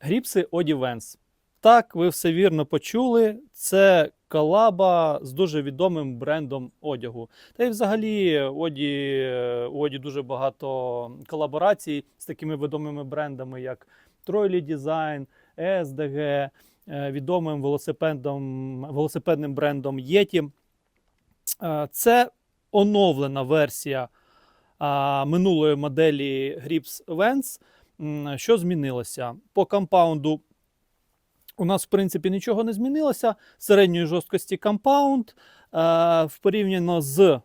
Гріпси Одівенс. Так, ви все вірно почули. Це колаба з дуже відомим брендом одягу. Та й взагалі Оді, у Оді дуже багато колаборацій з такими відомими брендами, як Тройлі Дизайн, SDG, е, відомим велосипедом, велосипедним брендом Yeti. Е, Це оновлена версія минулої моделі Grips Vans. Що змінилося? По компаунду у нас, в принципі, нічого не змінилося. Середньої жорсткості компаунд. Е, в порівняно з е,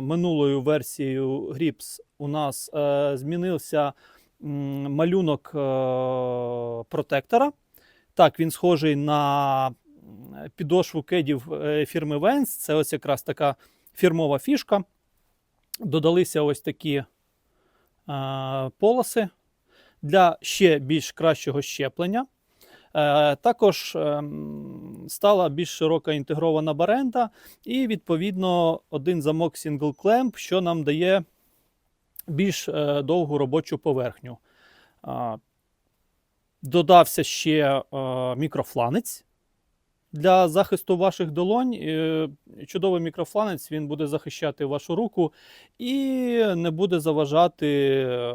минулою версією Grips у нас е, змінився малюнок протектора. Так, він схожий на підошву кедів фірми Vans. Це ось якраз така фірмова фішка. Додалися ось такі полоси для ще більш кращого щеплення. Е, Також ем, стала більш широка інтегрована баренда, і відповідно один замок Single Clamp, що нам дає більш е, довгу робочу поверхню. Додався ще е, мікрофланець для захисту ваших долонь. Е, Чудовий мікрофланець він буде захищати вашу руку і не буде заважати е,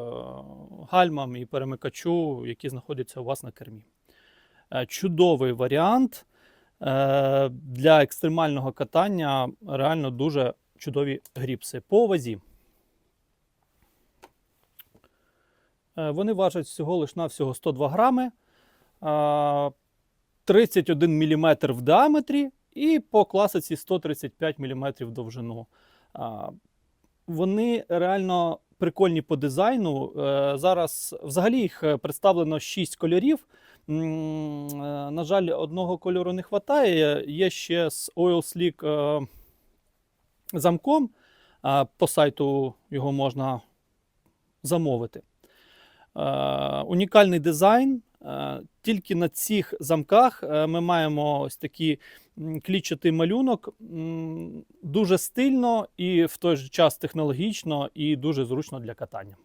гальмам і перемикачу, які знаходяться у вас на кермі. Е, Чудовий варіант для екстремального катання. Реально дуже чудові гріпси по вазі. Вони важать всього лиш навсього 102 грами, 31 мм в діаметрі і по класиці 135 мм довжину. Вони реально прикольні по дизайну. Е, Зараз взагалі їх е, представлено 6 кольорів. Е, На жаль, одного кольору не вистачає. Є ще з Oil Slick замком. По сайту його можна замовити. Унікальний дизайн. Е, Тільки на цих замках е, ми маємо ось такий клічатий малюнок. Дуже стильно і в той же час технологічно і дуже зручно для катання.